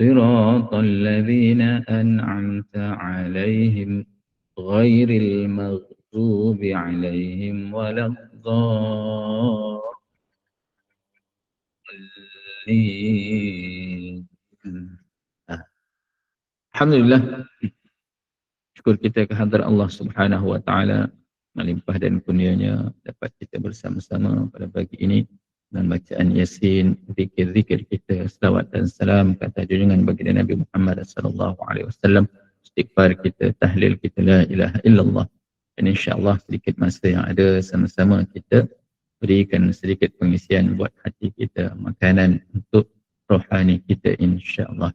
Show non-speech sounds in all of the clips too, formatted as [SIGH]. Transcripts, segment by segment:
صراط الذين أنعمت عليهم غير المغضوب عليهم ولا الضالين Alhamdulillah syukur kita kehadrat Allah Subhanahu wa taala melimpah dan kurnianya dapat kita bersama-sama pada pagi ini dan bacaan Yasin, zikir-zikir kita, selawat dan salam kata junjungan baginda Nabi Muhammad sallallahu alaihi wasallam, istighfar kita, tahlil kita la ilaha illallah. Dan insya-Allah sedikit masa yang ada sama-sama kita berikan sedikit pengisian buat hati kita, makanan untuk rohani kita insya-Allah.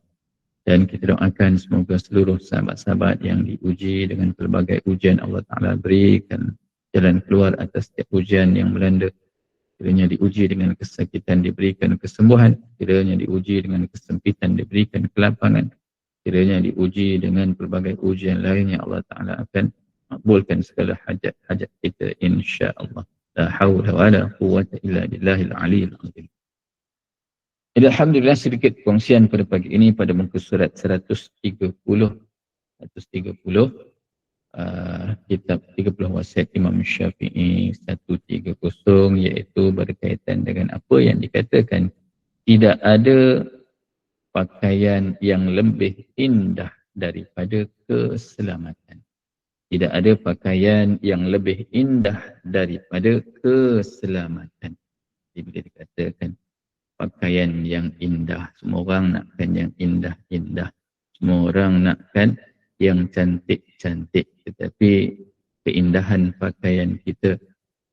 Dan kita doakan semoga seluruh sahabat-sahabat yang diuji dengan pelbagai ujian Allah Ta'ala berikan jalan keluar atas setiap ujian yang melanda kiranya diuji dengan kesakitan diberikan kesembuhan, kiranya diuji dengan kesempitan diberikan kelapangan, kiranya diuji dengan pelbagai ujian lainnya Allah Ta'ala akan makbulkan segala hajat-hajat kita insya-Allah. La hawla wa la quwwata illa billahil aliyil azim. Jadi Alhamdulillah sedikit kongsian pada pagi ini pada muka surat 130 130 Uh, kitab 30 wasiat Imam Syafi'i 130 iaitu berkaitan dengan apa yang dikatakan tidak ada pakaian yang lebih indah daripada keselamatan. Tidak ada pakaian yang lebih indah daripada keselamatan. Jadi bila dikatakan pakaian yang indah, semua orang nakkan yang indah-indah. Semua orang nakkan yang cantik-cantik tetapi keindahan pakaian kita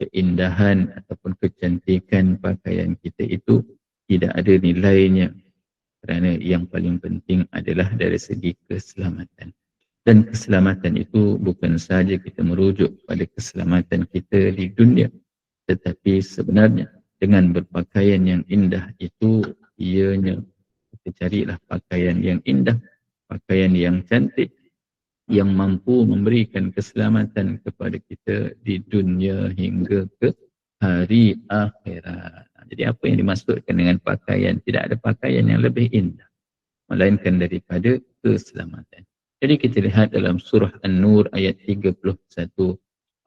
keindahan ataupun kecantikan pakaian kita itu tidak ada nilainya. Kerana yang paling penting adalah dari segi keselamatan. Dan keselamatan itu bukan sahaja kita merujuk pada keselamatan kita di dunia tetapi sebenarnya dengan berpakaian yang indah itu ianya kita carilah pakaian yang indah pakaian yang cantik yang mampu memberikan keselamatan kepada kita di dunia hingga ke hari akhirat. Jadi apa yang dimaksudkan dengan pakaian? Tidak ada pakaian yang lebih indah. Melainkan daripada keselamatan. Jadi kita lihat dalam surah An-Nur ayat 31.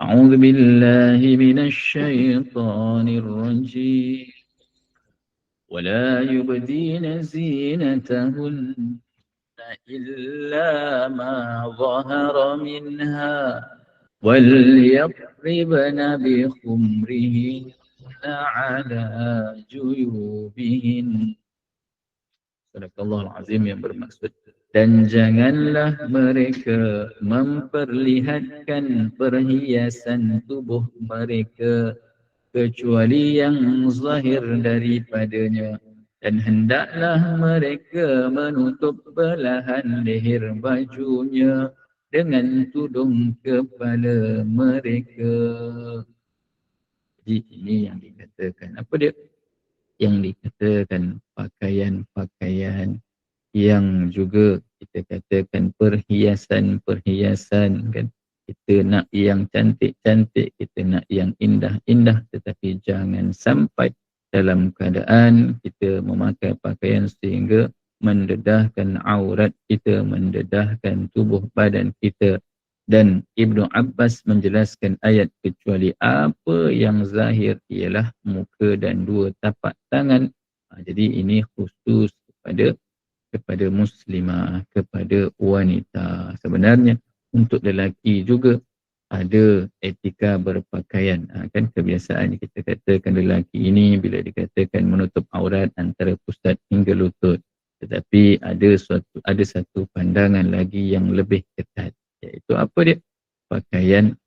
A'udhu billahi minasyaitanir rajim. ولا يبدين زينتهن إلا ما ظهر منها وليضربن بخمرهن على جيوبهن Sadaqallahul Azim yang bermaksud dan janganlah mereka memperlihatkan perhiasan tubuh mereka kecuali yang zahir daripadanya dan hendaklah mereka menutup belahan leher bajunya dengan tudung kepala mereka. Jadi ini yang dikatakan. Apa dia? Yang dikatakan pakaian-pakaian yang juga kita katakan perhiasan-perhiasan kan. Kita nak yang cantik-cantik, kita nak yang indah-indah tetapi jangan sampai dalam keadaan kita memakai pakaian sehingga mendedahkan aurat kita, mendedahkan tubuh badan kita. Dan Ibnu Abbas menjelaskan ayat kecuali apa yang zahir ialah muka dan dua tapak tangan. Ha, jadi ini khusus kepada kepada muslimah, kepada wanita. Sebenarnya untuk lelaki juga ada etika berpakaian. Ha, kan kebiasaan kita katakan lelaki ini bila dikatakan menutup aurat antara pusat hingga lutut. Tetapi ada suatu ada satu pandangan lagi yang lebih ketat iaitu apa dia? Pakaian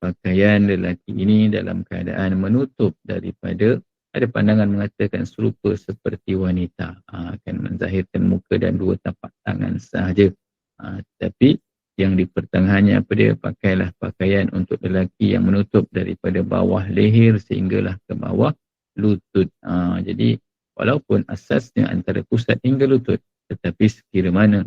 pakaian lelaki ini dalam keadaan menutup daripada ada pandangan mengatakan serupa seperti wanita. Ha, akan menzahirkan muka dan dua tapak tangan sahaja. Ha, tapi yang di pertengahannya apa dia? Pakailah pakaian untuk lelaki yang menutup daripada bawah leher sehinggalah ke bawah lutut. Ha, jadi walaupun asasnya antara pusat hingga lutut tetapi sekira mana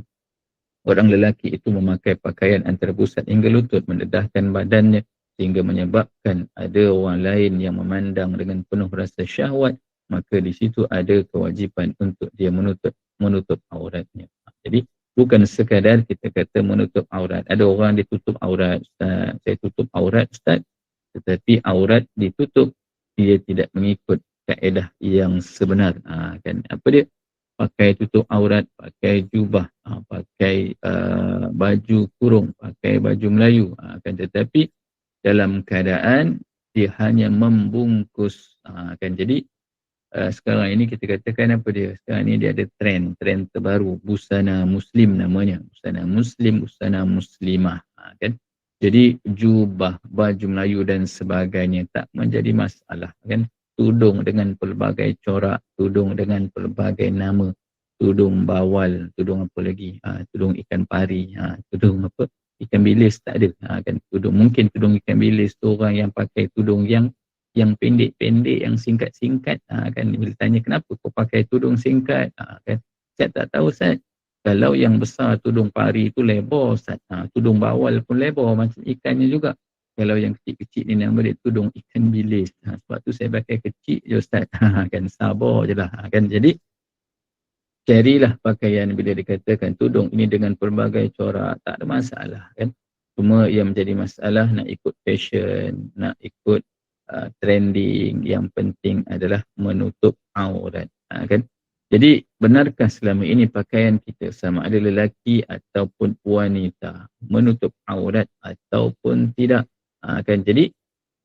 orang lelaki itu memakai pakaian antara pusat hingga lutut mendedahkan badannya sehingga menyebabkan ada orang lain yang memandang dengan penuh rasa syahwat maka di situ ada kewajipan untuk dia menutup menutup auratnya. Jadi bukan sekadar kita kata menutup aurat. Ada orang ditutup aurat ustaz. Saya tutup aurat ustaz. Tetapi aurat ditutup dia tidak mengikut kaedah yang sebenar. Ha, kan? Apa dia? Pakai tutup aurat pakai jubah ha, pakai uh, baju kurung pakai baju Melayu. Ha, kan? Tetapi dalam keadaan dia hanya membungkus. Ha, kan? Jadi uh, sekarang ini kita katakan apa dia? Sekarang ini dia ada trend trend terbaru. Busana muslim namanya. Busana muslim busana muslimah. Ha, kan? Jadi jubah baju Melayu dan sebagainya tak menjadi masalah kan? Tudung dengan pelbagai corak tudung dengan pelbagai nama. Tudung bawal tudung apa lagi? Ha, tudung ikan pari. Ha, tudung apa? Ikan bilis tak ada. Ha, kan? Tudung mungkin tudung ikan bilis tu orang yang pakai tudung yang yang pendek-pendek yang singkat-singkat ha, kan? Bila tanya kenapa kau pakai tudung singkat? Ha, kan? Saya tak tahu saya kalau yang besar tudung pari tu lebar Ustaz. Ha, tudung bawal pun lebar macam ikannya juga. Kalau yang kecil-kecil ni nama dia tudung ikan bilis. Ha, sebab tu saya pakai kecil je Ustaz. Ha, [LAUGHS] kan? Sabar je lah ha, kan? Jadi carilah pakaian bila dikatakan tudung ini dengan pelbagai corak tak ada masalah kan? Cuma yang menjadi masalah nak ikut fashion nak ikut uh, trending yang penting adalah menutup aurat ha, kan? Jadi benarkah selama ini pakaian kita sama ada lelaki ataupun wanita menutup aurat ataupun tidak? Ha, kan? Jadi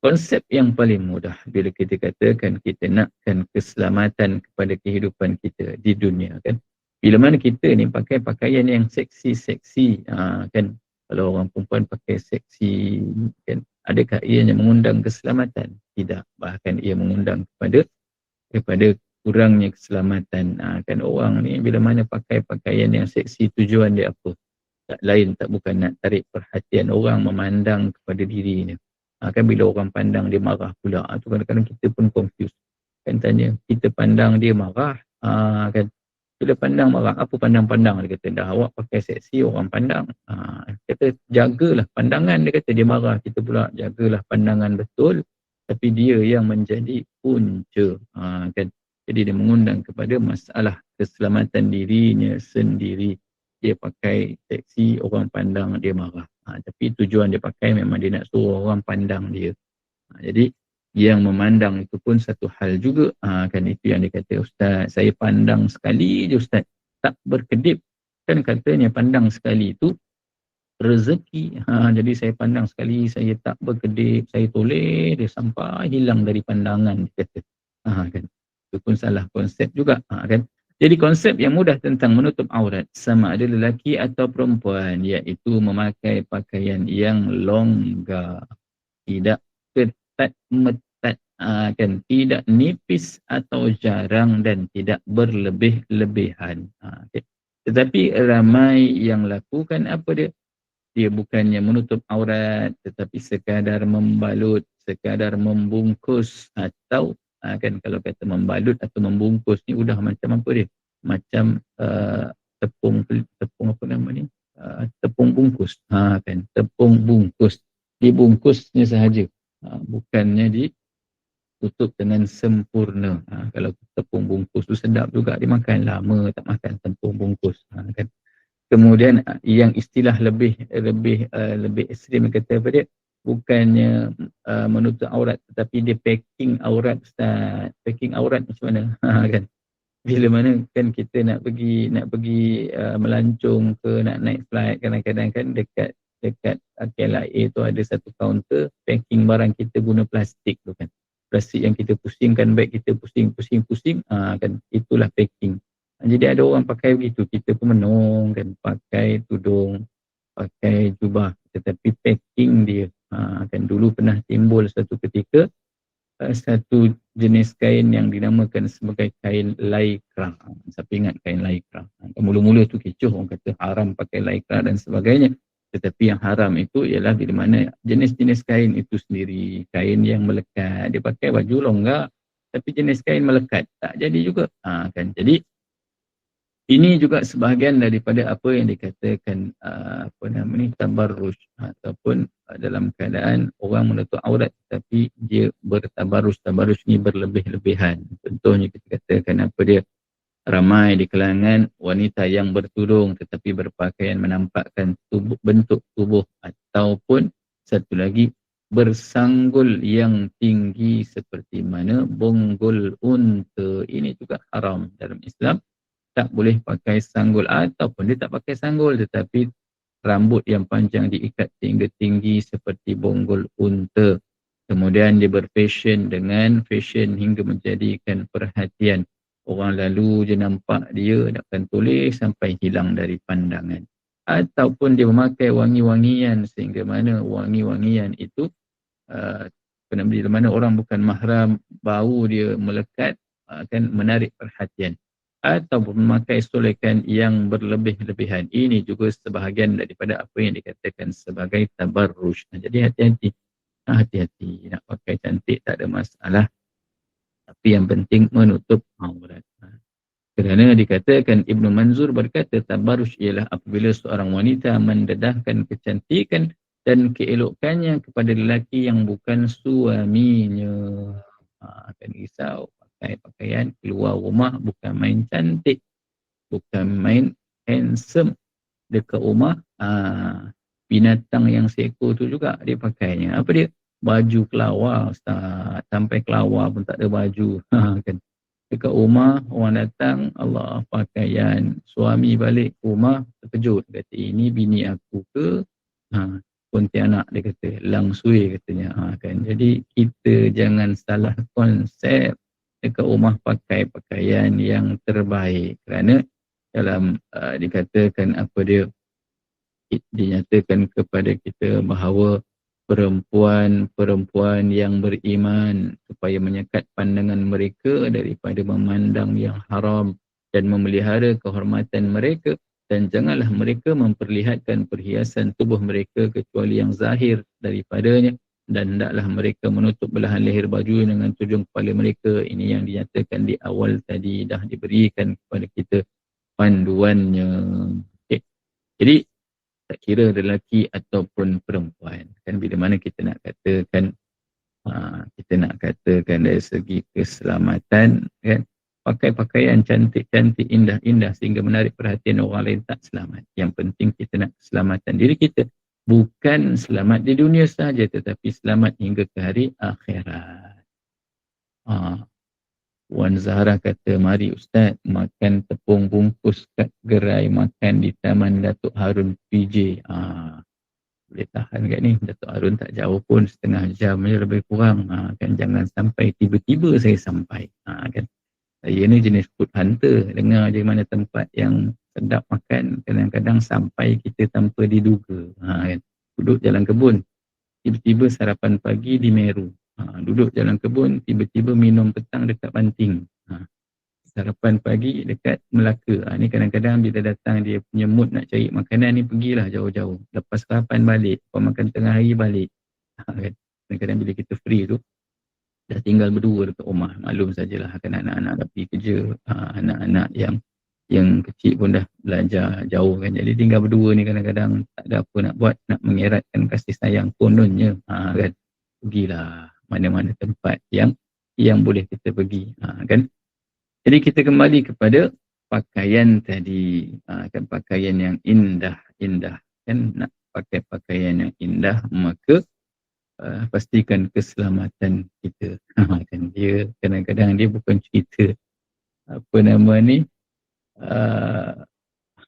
konsep yang paling mudah bila kita katakan kita nakkan keselamatan kepada kehidupan kita di dunia kan? Bila mana kita ni pakai pakaian yang seksi-seksi ha, kan? Kalau orang perempuan pakai seksi kan adakah ia yang mengundang keselamatan tidak bahkan ia mengundang kepada kepada kurangnya keselamatan ha, kan orang ni bila mana pakai pakaian yang seksi tujuan dia apa tak lain tak bukan nak tarik perhatian orang memandang kepada dirinya Ha, kan bila orang pandang dia marah pula. Ha, tu kadang-kadang kita pun confused. Kan tanya, kita pandang dia marah. Ha, kan bila pandang marah, apa pandang-pandang? Dia kata, dah awak pakai seksi, orang pandang. Ha, kata, jagalah pandangan. Dia kata, dia marah. Kita pula jagalah pandangan betul. Tapi dia yang menjadi punca. Ha, kan? Jadi dia mengundang kepada masalah keselamatan dirinya sendiri. Dia pakai seksi, orang pandang, dia marah. Ha, tapi tujuan dia pakai memang dia nak suruh orang pandang dia. Ha, jadi yang memandang itu pun satu hal juga. Ha, kan itu yang dia kata Ustaz, saya pandang sekali je Ustaz. Tak berkedip. Kan katanya pandang sekali itu rezeki. Ha, jadi saya pandang sekali, saya tak berkedip, saya toleh dia sampai hilang dari pandangan. Dia kata. Ha, kan. Itu pun salah konsep juga. Ha, kan. Jadi konsep yang mudah tentang menutup aurat sama ada lelaki atau perempuan iaitu memakai pakaian yang longgar. Tidak ketat metat ah, kan? Tidak nipis atau jarang dan tidak berlebih-lebihan. Ah, okay. Tetapi ramai yang lakukan apa dia? Dia bukannya menutup aurat tetapi sekadar membalut, sekadar membungkus atau ha, kan? Kalau kata membalut atau membungkus ni udah macam apa dia? Macam uh, tepung tepung apa nama ni? Uh, tepung bungkus. Ha kan? Tepung bungkus. Dibungkusnya sahaja ha, bukannya ditutup dengan sempurna ha, kalau tepung bungkus tu sedap juga dimakan lama tak makan tepung bungkus ha, kan kemudian yang istilah lebih lebih uh, lebih ekstrim kata apa dia bukannya uh, menutup aurat tetapi dia packing aurat Ustaz. Packing aurat macam mana? [LAUGHS] Ha, kan? Bila mana kan kita nak pergi nak pergi uh, melancong ke nak naik flight kadang-kadang kan dekat dekat KLIA tu ada satu kaunter packing barang kita guna plastik tu kan. Plastik yang kita pusingkan baik kita pusing pusing pusing ha, kan itulah packing. Jadi ada orang pakai begitu kita pun menung kan pakai tudung pakai jubah tetapi packing dia ha, kan dulu pernah timbul satu ketika uh, satu jenis kain yang dinamakan sebagai kain laikra. Siapa ingat kain laikra? Mula-mula tu kecoh orang kata haram pakai laikra dan sebagainya. Tetapi yang haram itu ialah di mana jenis-jenis kain itu sendiri. Kain yang melekat. Dia pakai baju longgar tapi jenis kain melekat. Tak jadi juga. Ha, kan? Jadi ini juga sebahagian daripada apa yang dikatakan uh, apa nama ni tabarruj ataupun uh, dalam keadaan orang menutup aurat tapi dia bertabarruj tabarruj ni berlebih-lebihan contohnya kita katakan apa dia ramai di kalangan wanita yang bertudung tetapi berpakaian menampakkan tubuh, bentuk tubuh ataupun satu lagi bersanggul yang tinggi seperti mana bonggol unta ini juga haram dalam Islam tak boleh pakai sanggul ataupun dia tak pakai sanggul tetapi rambut yang panjang diikat sehingga tinggi seperti bonggol unta. Kemudian dia berfashion dengan fashion hingga menjadikan perhatian. Orang lalu je nampak dia akan tulis sampai hilang dari pandangan. Ataupun dia memakai wangi-wangian sehingga mana wangi-wangian itu uh, di mana orang bukan mahram bau dia melekat akan menarik perhatian atau memakai solekan yang berlebih-lebihan. Ini juga sebahagian daripada apa yang dikatakan sebagai tabarruj. Jadi hati-hati. Hati-hati. Nak pakai cantik tak ada masalah. Tapi yang penting menutup aurat. Kerana dikatakan Ibn Manzur berkata tabarruj ialah apabila seorang wanita mendedahkan kecantikan dan keelokannya kepada lelaki yang bukan suaminya. Ha, akan risau pakai pakaian keluar rumah bukan main cantik bukan main handsome dekat rumah aa, binatang yang seekor tu juga dia pakainya apa dia baju kelawar ustaz. Sampai kelawar pun tak ada baju. [LAUGHS] Ha, kan? Dekat rumah orang datang Allah pakaian. Suami balik rumah terkejut. Kata ini bini aku ke? Ha, Pontianak dia kata langsui katanya. Ha, kan? Jadi kita jangan salah konsep dekat rumah pakai pakaian yang terbaik. Kerana dalam uh, dikatakan apa dia dinyatakan kepada kita bahawa perempuan-perempuan yang beriman supaya menyekat pandangan mereka daripada memandang yang haram dan memelihara kehormatan mereka dan janganlah mereka memperlihatkan perhiasan tubuh mereka kecuali yang zahir daripadanya dan hendaklah mereka menutup belahan leher baju dengan tujung kepala mereka ini yang dinyatakan di awal tadi dah diberikan kepada kita panduannya okay. jadi tak kira lelaki ataupun perempuan kan bila mana kita nak katakan ha, kita nak katakan dari segi keselamatan kan pakai pakaian cantik-cantik indah-indah sehingga menarik perhatian orang lain tak selamat yang penting kita nak keselamatan diri kita bukan selamat di dunia saja tetapi selamat hingga ke hari akhirat. Ha. Wan Zahra kata, mari Ustaz makan tepung bungkus kat gerai makan di Taman Datuk Harun PJ. Ha. Boleh tahan kat ni, Datuk Harun tak jauh pun setengah jam je lebih kurang. Ha. Kan jangan sampai tiba-tiba saya sampai. Ha. Kan? Saya ni jenis food hunter, dengar je mana tempat yang sedap makan kadang-kadang sampai kita tanpa diduga ha, kan? duduk jalan kebun tiba-tiba sarapan pagi di Meru ha, duduk jalan kebun tiba-tiba minum petang dekat Banting. Ha, sarapan pagi dekat Melaka. Ha, ni kadang-kadang bila datang dia punya mood nak cari makanan ni pergilah jauh-jauh. Lepas sarapan balik lepas makan tengah hari balik. Ha, kan? kadang-kadang bila kita free tu dah tinggal berdua dekat rumah. Maklum sajalah kan anak-anak dah pergi kerja. Ha, anak-anak yang yang kecil pun dah belajar jauh kan. Jadi tinggal berdua ni kadang-kadang tak ada apa nak buat nak mengeratkan kasih sayang kononnya. Ha, kan? Pergilah mana-mana tempat yang yang boleh kita pergi. Ha, kan? Jadi kita kembali kepada pakaian tadi. Ha, kan? Pakaian yang indah indah. Kan? Nak pakai pakaian yang indah maka uh, pastikan keselamatan kita. Ha, kan? Dia kadang-kadang dia bukan cerita apa nama ni? Uh,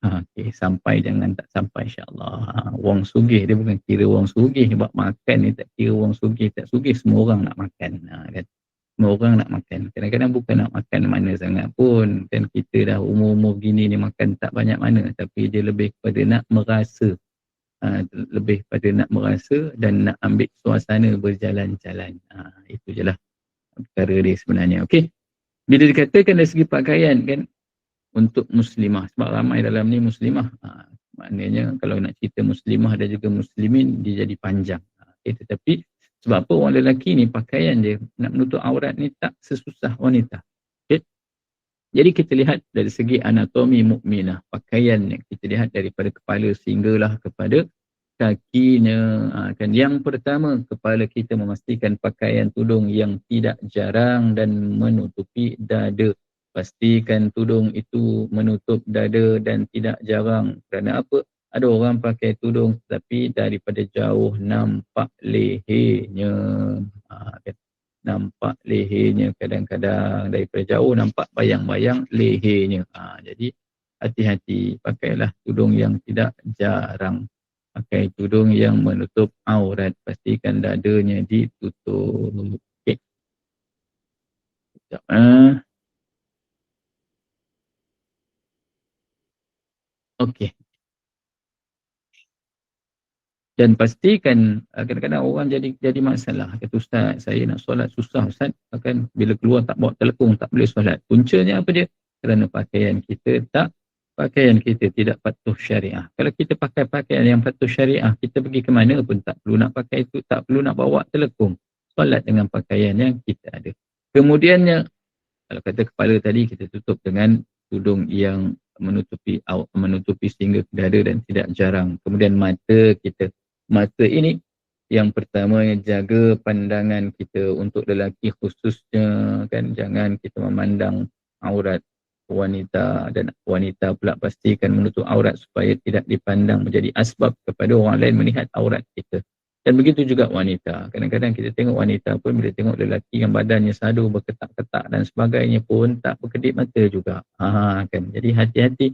okay, sampai jangan tak sampai insyaAllah. Uh, wong sugih dia bukan kira wong sugih. Buat makan ni tak kira wong sugih tak sugih semua orang nak makan. Uh, kan? Semua orang nak makan. Kadang-kadang bukan nak makan mana sangat pun. Kan kita dah umur-umur gini ni makan tak banyak mana. Tapi dia lebih kepada nak merasa. Uh, lebih pada nak merasa dan nak ambil suasana berjalan-jalan. Uh, itu je lah perkara dia sebenarnya. Okey. Bila dikatakan dari segi pakaian kan untuk muslimah sebab ramai dalam ni muslimah. Ha, maknanya kalau nak cerita muslimah dan juga muslimin dia jadi panjang. Ha, okay, tetapi sebab apa orang lelaki ni pakaian dia nak menutup aurat ni tak sesusah wanita. Okay. Jadi kita lihat dari segi anatomi mukminah pakaian yang kita lihat daripada kepala sehinggalah kepada kakinya ha, kan yang pertama kepala kita memastikan pakaian tudung yang tidak jarang dan menutupi dada pastikan tudung itu menutup dada dan tidak jarang. Kerana apa? Ada orang pakai tudung tapi daripada jauh nampak lehernya. Ha, kan? nampak lehernya kadang-kadang. Daripada jauh nampak bayang-bayang lehernya. Ha, jadi hati-hati. Pakailah tudung yang tidak jarang. Pakai tudung yang menutup aurat. Pastikan dadanya ditutup. Okey. Sekejap eh. Okey dan pastikan eh, kadang-kadang orang jadi jadi masalah kata ustaz saya nak solat susah ustaz akan bila keluar tak bawa telekung tak boleh solat puncanya apa dia kerana pakaian kita tak pakaian kita tidak patuh syariah. Kalau kita pakai pakaian yang patuh syariah, kita pergi ke mana pun tak perlu nak pakai itu, tak perlu nak bawa telekung. Solat dengan pakaian yang kita ada. Kemudiannya, kalau kata kepala tadi, kita tutup dengan tudung yang menutupi menutupi sehingga ke dada dan tidak jarang. Kemudian mata kita, mata ini yang pertama jaga pandangan kita untuk lelaki khususnya kan jangan kita memandang aurat wanita dan wanita pula pastikan menutup aurat supaya tidak dipandang menjadi asbab kepada orang lain melihat aurat kita. Dan begitu juga wanita. Kadang-kadang kita tengok wanita pun bila tengok lelaki yang badannya sadu berketak-ketak dan sebagainya pun tak berkedip mata juga. Ha, kan? Jadi hati-hati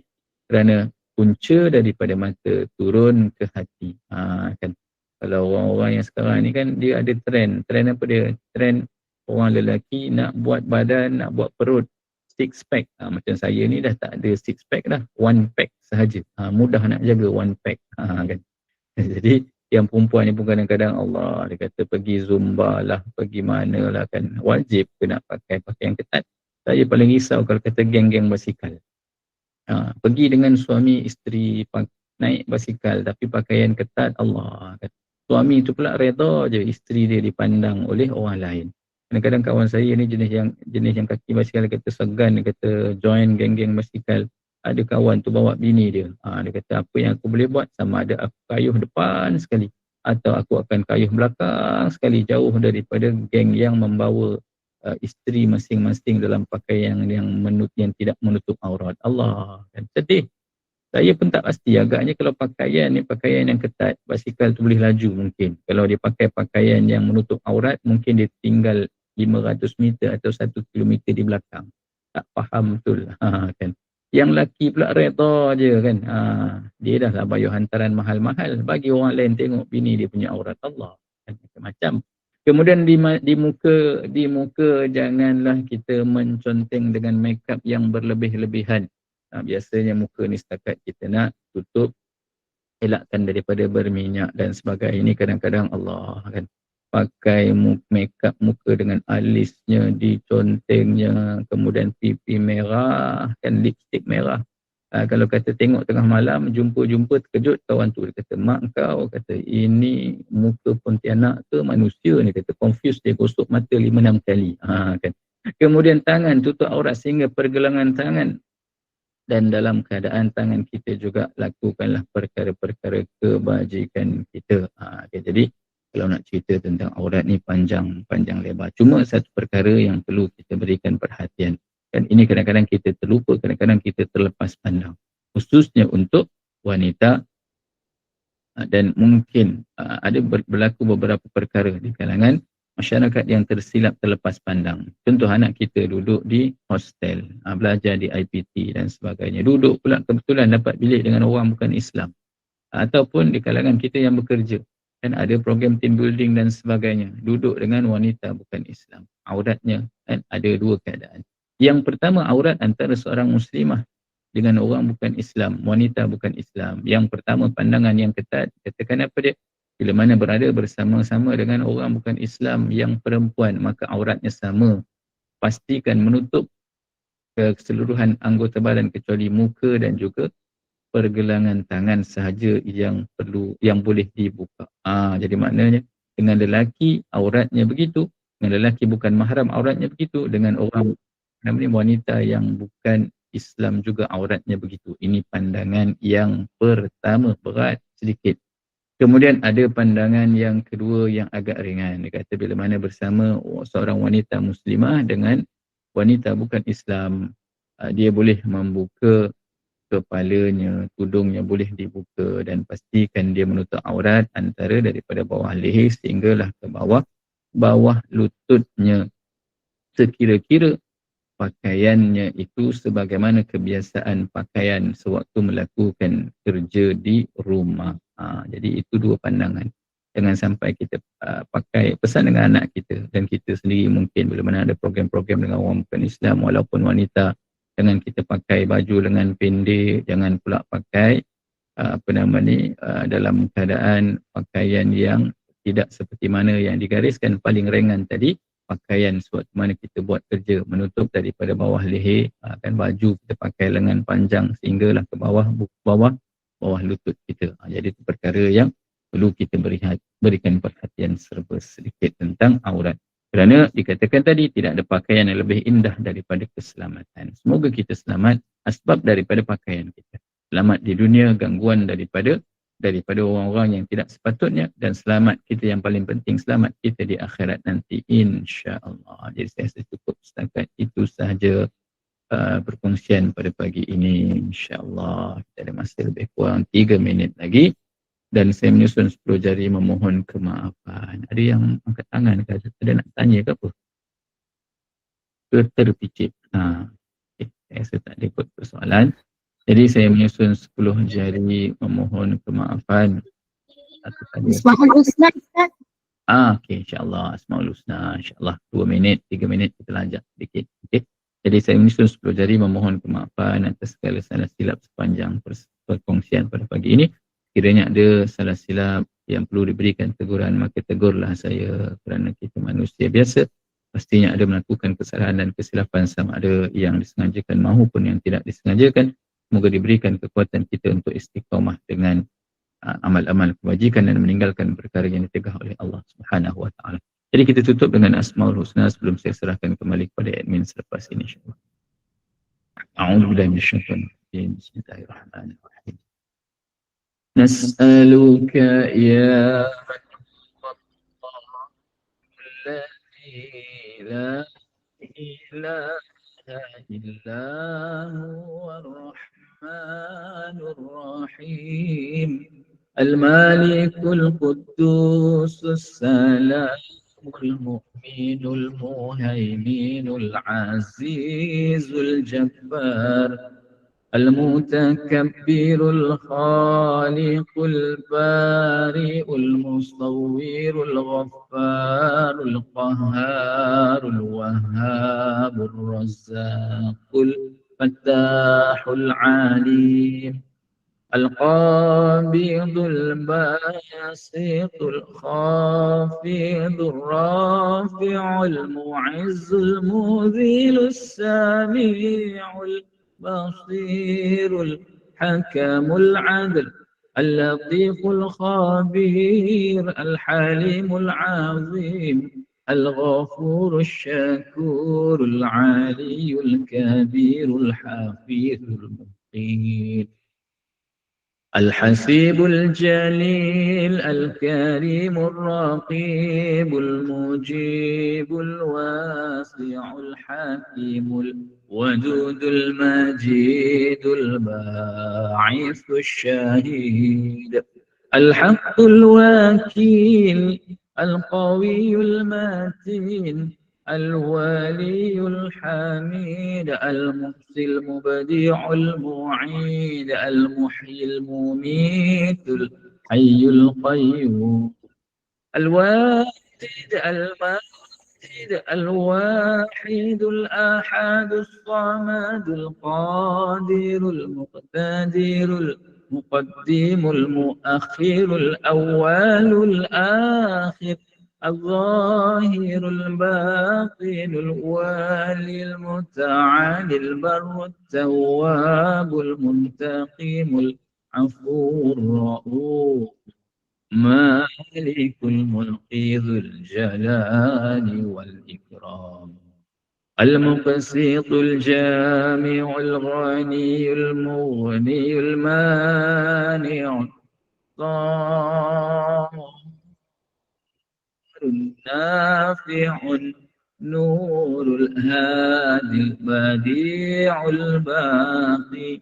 kerana punca daripada mata turun ke hati. Ha, kan? Kalau orang-orang yang sekarang ni kan dia ada trend. Trend apa dia? Trend orang lelaki nak buat badan, nak buat perut six pack. Ha, macam saya ni dah tak ada six pack dah. One pack sahaja. Ha, mudah nak jaga one pack. Ha, kan? [LAUGHS] Jadi yang perempuan ni pun kadang-kadang Allah dia kata pergi zumba lah, pergi mana lah kan. Wajib kena pakai pakaian ketat. Saya paling risau kalau kata geng-geng basikal. Ha, pergi dengan suami isteri naik basikal tapi pakaian ketat Allah kan. Suami tu pula reda je isteri dia dipandang oleh orang lain. Kadang-kadang kawan saya ni jenis yang jenis yang kaki basikal kata segan kata join geng-geng basikal. Ada kawan tu bawa bini dia. Ha, dia kata apa yang aku boleh buat sama ada aku kayuh depan sekali atau aku akan kayuh belakang sekali jauh daripada geng yang membawa uh, isteri masing-masing dalam pakaian yang menut yang tidak menutup aurat. Allah dan sedih. Saya pun tak pasti agaknya kalau pakaian ni pakaian yang ketat basikal tu boleh laju mungkin. Kalau dia pakai pakaian yang menutup aurat mungkin dia tinggal 500 meter atau 1 kilometer di belakang. Tak faham betul. Ha, kan. Yang laki pula reda je kan. Ha, dia dah lah bayar hantaran mahal-mahal. Bagi orang lain tengok bini dia punya aurat Allah. Macam-macam. Kemudian di, di muka di muka janganlah kita menconteng dengan makeup yang berlebih-lebihan. Ha, biasanya muka ni setakat kita nak tutup elakkan daripada berminyak dan sebagainya. Ini kadang-kadang Allah kan pakai make up muka dengan alisnya dicontengnya kemudian pipi merah dan lipstick merah. Uh, kalau kata tengok tengah malam jumpa-jumpa terkejut kawan tu dia kata mak kau kata ini muka pontianak ke manusia? Ni kata confused dia gosok mata lima enam kali. Ha, kan. Kemudian tangan tutup aurat sehingga pergelangan tangan. Dan dalam keadaan tangan kita juga lakukanlah perkara-perkara kebajikan kita. Ha, okay, jadi kalau nak cerita tentang aurat ni panjang panjang lebar. Cuma satu perkara yang perlu kita berikan perhatian. Dan ini kadang-kadang kita terlupa kadang-kadang kita terlepas pandang. Khususnya untuk wanita ah, dan mungkin ah, ada berlaku beberapa perkara di kalangan masyarakat yang tersilap terlepas pandang. Contoh anak kita duduk di hostel ah, belajar di IPT dan sebagainya. Duduk pula kebetulan dapat bilik dengan orang bukan Islam. Ataupun di kalangan kita yang bekerja dan ada program team building dan sebagainya. Duduk dengan wanita bukan Islam. Auratnya kan ada dua keadaan. Yang pertama aurat antara seorang muslimah dengan orang bukan Islam wanita bukan Islam. Yang pertama pandangan yang ketat katakan apa dia? Bila mana berada bersama-sama dengan orang bukan Islam yang perempuan maka auratnya sama. Pastikan menutup keseluruhan anggota badan kecuali muka dan juga pergelangan tangan sahaja yang perlu yang boleh dibuka. Ah jadi maknanya dengan lelaki auratnya begitu, dengan lelaki bukan mahram auratnya begitu, dengan orang namanya wanita yang bukan Islam juga auratnya begitu. Ini pandangan yang pertama berat sedikit. Kemudian ada pandangan yang kedua yang agak ringan. Dia kata bila mana bersama seorang wanita muslimah dengan wanita bukan Islam, ah, dia boleh membuka kepalanya, tudungnya boleh dibuka dan pastikan dia menutup aurat antara daripada bawah leher sehinggalah ke bawah bawah lututnya sekira-kira pakaiannya itu sebagaimana kebiasaan pakaian sewaktu melakukan kerja di rumah. Ha, jadi itu dua pandangan. Jangan sampai kita uh, pakai pesan dengan anak kita dan kita sendiri mungkin bila mana ada program-program dengan orang bukan Islam walaupun wanita jangan kita pakai baju lengan pendek, jangan pula pakai uh, apa nama ni uh, dalam keadaan pakaian yang tidak seperti mana yang digariskan paling ringan tadi pakaian sewaktu mana kita buat kerja menutup daripada bawah leher kan baju kita pakai lengan panjang sehinggalah ke bawah bawah bawah lutut kita. Jadi itu perkara yang perlu kita berihat, berikan perhatian serba sedikit tentang aurat kerana dikatakan tadi tidak ada pakaian yang lebih indah daripada keselamatan semoga kita selamat asbab daripada pakaian kita selamat di dunia gangguan daripada daripada orang-orang yang tidak sepatutnya dan selamat kita yang paling penting selamat kita di akhirat nanti insya-Allah. Jadi saya rasa cukup setakat itu sahaja uh, perkongsian pada pagi ini insya-Allah. Kita ada masa lebih kurang 3 minit lagi dan saya menyusun 10 jari memohon kemaafan. Ada yang angkat tangan ke ada nak tanya ke apa? Ke terpicit. Ha. Okay. Saya rasa tak ada persoalan. Jadi saya menyusun 10 jari memohon kemaafan. Asma'ul Husna Ustaz. Ah, okay, insyaAllah. Asma'ul Husna. InsyaAllah 2 minit, 3 minit kita lanjut sedikit. Okay. Jadi saya menyusun 10 jari memohon kemaafan atas segala salah silap sepanjang perkongsian pada pagi ini. Kiranya ada salah silap yang perlu diberikan teguran, maka tegurlah saya kerana kita manusia biasa. Pastinya ada melakukan kesalahan dan kesilapan sama ada yang disengajakan maupun yang tidak disengajakan. Semoga diberikan kekuatan kita untuk istiqamah dengan uh, amal-amal kebajikan dan meninggalkan perkara yang ditegah oleh Allah Subhanahu wa taala. Jadi kita tutup dengan Asmaul Husna sebelum saya serahkan kembali kepada admin selepas ini insya-Allah. A'udzu billahi minasyaitonir rajim. Bismillahirrahmanirrahim. نسألك يا الذي لا إله إلا هو الرحمن الرحيم المالك القدوس السلام المؤمن المهيمن العزيز الجبار المتكبر الخالق البارئ المصور الغفار القهار الوهاب الرزاق الفتاح العليم القابض الباسط الخافض الرافع المعز المذيل السميع البصير الحكم العدل اللطيف الخبير الحليم العظيم الغفور الشكور العلي الكبير الحفيظ المقيم الحسيب الجليل الكريم الرقيب المجيب الواسع الحكيم الودود المجيد الباعث الشهيد. الحق الوكيل القوي المتين الولي الحميد المحصي المبدع المعيد المحيي المميت الحي القيوم. الواجد الماجد الواحد الأحد الصمد القادر المقتدر المقدم المؤخر الأول الآخر. الظاهر الباطن الوالي المتعالي البر التواب المنتقم العفو الرؤوف مالك الملك ذو الجلال والإكرام المقسط الجامع الغني المغني المانع نافع نور الهادي البديع الباقي.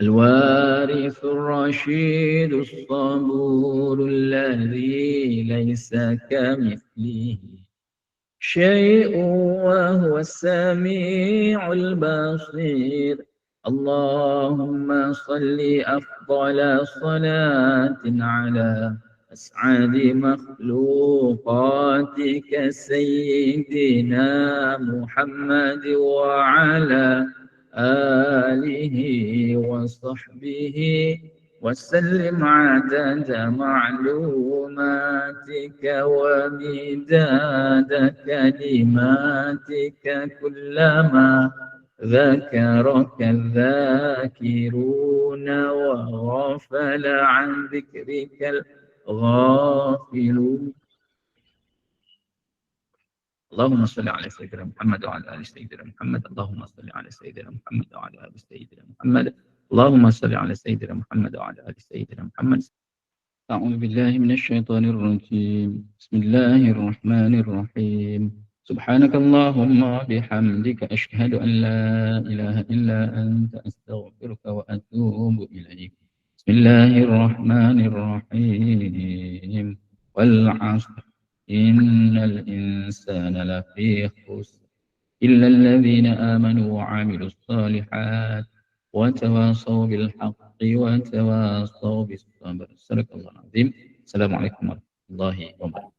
الوارث الرشيد الصبور الذي ليس كمثله شيء وهو السميع البصير. اللهم صل أفضل صلاة على أسعد مخلوقاتك سيدنا محمد وعلى آله وصحبه وسلم عدد معلوماتك ومداد كلماتك كلما ذكرك الذاكرون وغفل عن ذكرك غافلون. اللهم صل على سيدنا محمد وعلى آل سيدنا محمد. اللهم صل على سيدنا محمد وعلى آل سيدنا محمد. اللهم صل على سيدنا محمد وعلى آل سيدنا محمد. أعوذ بالله من الشيطان الرجيم. بسم الله الرحمن الرحيم. سبحانك اللهم بحمدك أشهد أن لا إله إلا أنت أستغفرك وأتوب إليك. الله الرحمن الرحيم. والعصر. إن الإنسان لفي خسر. إلا الذين آمنوا وعملوا الصالحات وتواصوا بالحق وتواصوا بالصبر. صدق الله العظيم. السلام عليكم ورحمة الله وبركاته.